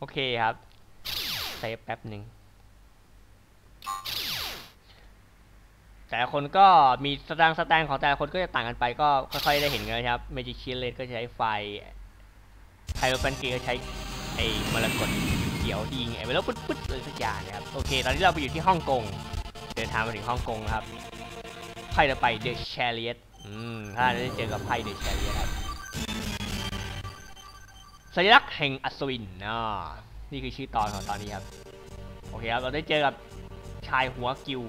โอเคครับเซฟแป๊บหนึ่งแต่คนก็มีสตางค์สแตนของแต่ละคนก็จะต่างกันไปก็ค่อยๆได้เห็นกันนะครับเมจิคิเลนก็ใช้ไฟไทโรแฟนเกก็ใช้ไอ้มรกตเขียวที่ยิงไอ้วลาปุ๊ดปุ๊ดเลยสักอย่างนะครับโอเคตอนนี้เราไปอยู่ที่ฮ่องกงเดินทางมาถึงฮ่องกงครับไพ่จะไปเดอะแชเลียตอืมถ้าได้เจอกับไพ่เดอะแชเลียตครับ สัญลักษณ์แห่งอัศวินอ่านี่คือชื่อตอนของตอนนี้ครับ โอเคครับเราได้เจอกับชายหัวกิว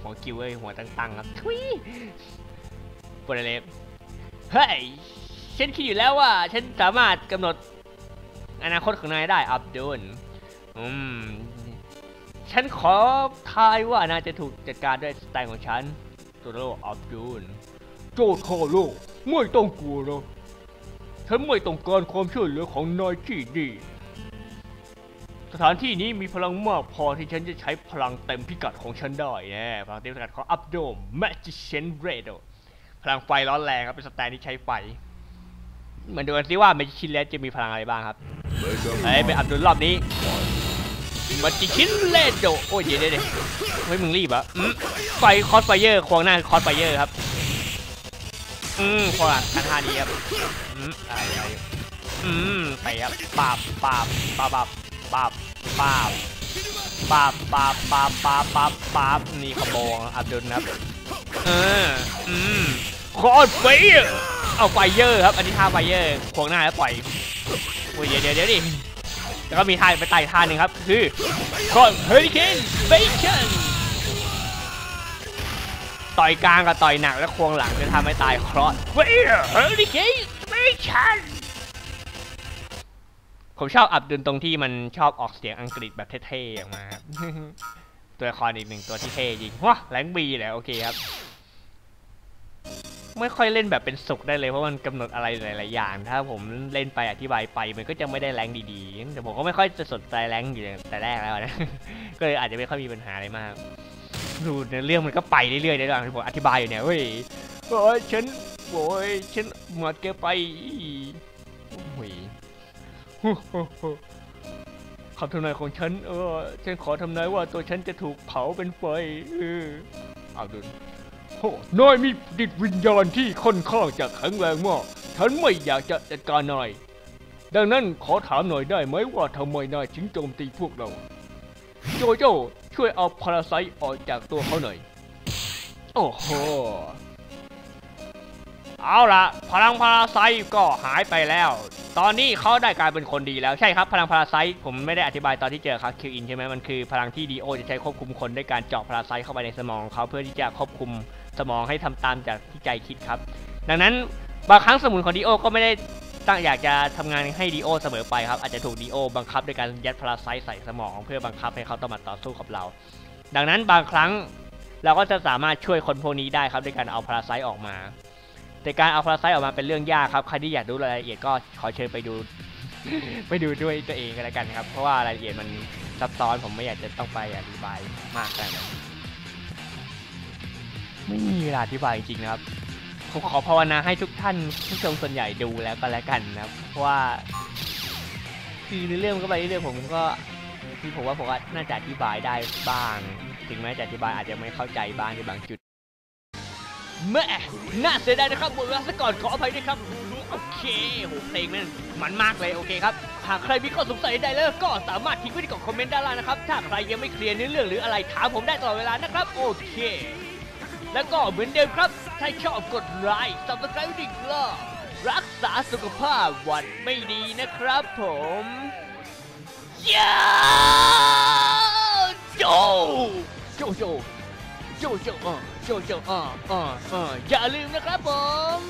หัวกิวเอ้ยหัวตั้งๆครับทุยปวดเลยเฮ้ยฉันคิดอยู่แล้วว่า ฉันสามารถกำหนดอนาคตของนายได้อับดุลอืมฉันขอทายว่านายจะถูกจัดการด้วยสไตล์ของฉันตัวโลอับดุลโจทอโลไม่ต้องกลัวหรอก ฉันไม่ต้องการความช่วยเหลือของนายที่ดี สถานที่นี้มีพลังมากพอที่ฉันจะใช้พลังเต็มพิกัดของฉันได้แน่พลังเต็มพิกัดของอัพโดมแมจิเชนเรโดพลังไฟร้อนแรงครับเป็นสแตนที่ใช้ไฟ เหมือนดูกันสิว่าแมจิชินเลสจะมีพลังอะไรบ้างครับเฮ้เป็นอับดุลรอบนี้แมจิชินเลโดโอ้ยเดี๋ยวเดี๋ยวเดี๋ยวเฮ้ยมึงรีบเหรอะไฟคอสไฟเยอร์ควงหน้าคอสไฟเยอร์ครับ อืมควงหลังคันท่านี้ครับอืมอะไรอะไรอืมไปครับปาบปาบปาบปาบปับปับปับปับปับปับปับปับนี่ขโมงอับดุลครับเอออืมคอร์ไฟเอร์เอาไฟเยอร์ครับ อันนี้ท่าไฟเยอร์ขวงหน้าแล้วปล่อยโอ้ยเดี๋ยวเดี๋ยวเดี๋ยวดิแล้วก็มีท่าไปไต่ท่าหนึ่งครับ คือคอร์เฮอริเคนเบชัน ต่อยกลางกับต่อยหนักแล้วควงหลังจะทำให้ตายครอสเฟเฮอริเคนเบชันผมชอบอับดุลตรงที่มันชอบออกเสียงอังกฤษแบบเท่ๆออกมาครับตัวละครอีกหนึ่งตัวที่เท่จริงว้าแรงบีแหละโอเคครับ ไม่ค่อยเล่นแบบเป็นสุขได้เลยเพราะมันกำหนดอะไรหลายๆอย่าง ถ้าผมเล่นไปอธิบายไปมันก็จะไม่ได้แรงดีๆ แต่ผมก็ไม่ค่อยจะสนใจแรงอยู่แต่แรกแล้วนะ ก็เลยอาจจะไม่ค่อยมีปัญหาอะไรมาก ดูในเรื่องมันก็ไปเรื่อยๆในระหว่างที่ผมอธิบายอยู่เนี่ยเฮ้ยโอ้ยฉันโอ้ยฉันหมดเกินไปโอ้ยคำทำนายของฉันเออฉันขอทำนายว่าตัวฉันจะถูกเผาเป็นไฟเออเอาดูโอ้นายมีจิตวิญญาณที่ค่อนข้างจะแข็งแรงมาก ฉันไม่อยากจะจัดการนาย ดังนั้นขอถามหน่อยได้ไหมว่าทำไมนายถึงโจมตีพวกเรา โจโจ้ช่วยเอาพาราไซต์ออกจากตัวเขาหน่อย โอ้โห เอาละพลังพาราไซต์ก็หายไปแล้ว ตอนนี้เขาได้กลายเป็นคนดีแล้วใช่ครับ พลังพาราไซต์ผมไม่ได้อธิบายตอนที่เจอครับคิวอินใช่ไหมมันคือพลังที่ดีโอจะใช้ควบคุมคนด้วยการเจาะพาราไซต์เข้าไปในสมองของเขาเพื่อที่จะควบคุมสมองให้ทำตามจากที่ใจคิดครับ ดังนั้นบางครั้งสมุนของดีโอก็ไม่ได้ ตั้งอยากจะทำงานให้ดีโอเสมอไปครับ อาจจะถูกดีโอบังคับด้วยการยัดพาราไซต์ใส่สมอง เพื่อบังคับให้เขาต้องมาต่อสู้กับเรา ดังนั้นบางครั้งเราก็จะสามารถช่วยคนพวกนี้ได้ครับด้วยการเอาพาราไซต์ออกมา แต่การเอาพาราไซต์ออกมาเป็นเรื่องยากครับ ใครที่อยากรู้รายละเอียดก็ขอเชิญไปดูไปดูด้วยตัวเองกันแล้วกันครับ เพราะว่ารายละเอียดมันซับซ้อนผมไม่อยากจะต้องไปอธิบายมากขนาดนั้นไม่มีเวลาอธิบายจริงๆนะครับ ผมขอภาวนาให้ทุกท่านผู้ชมส่วนใหญ่ดูแล้วก็แล้วกันนะครับเพราะว่าคือในเรื่องก็ไปเรื่อยๆผมก็ที่ผมว่าผมว่าน่าจะอธิบายได้บ้าง ถึงแม้จะอธิบายอาจจะไม่เข้าใจบ้างในบางจุดแม่น่าเสียดายนะครับหมดเวลาซะก่อนขออภัยด้วยครับโอเคโหเพลงมันมันมากเลยโอเคครับหากใครมีข้อสงสัยใดแล้วก็สามารถทิ้งไว้ที่กล่องคอมเมนต์ด้านล่างนะครับถ้าใครยังไม่เคลียร์เนื้อเรื่องหรืออะไรถามผมได้ตลอดเวลานะครับโอเค แล้วก็เหมือนเดิมครับ ถ้าชอบกดไลค์สับสไครต์ดิกล้อรักษาสุขภาพวันไม่ดีนะครับผมยาโจโจโจโจโจอะโจโจอะอะอะอย่าลืมนะครับผม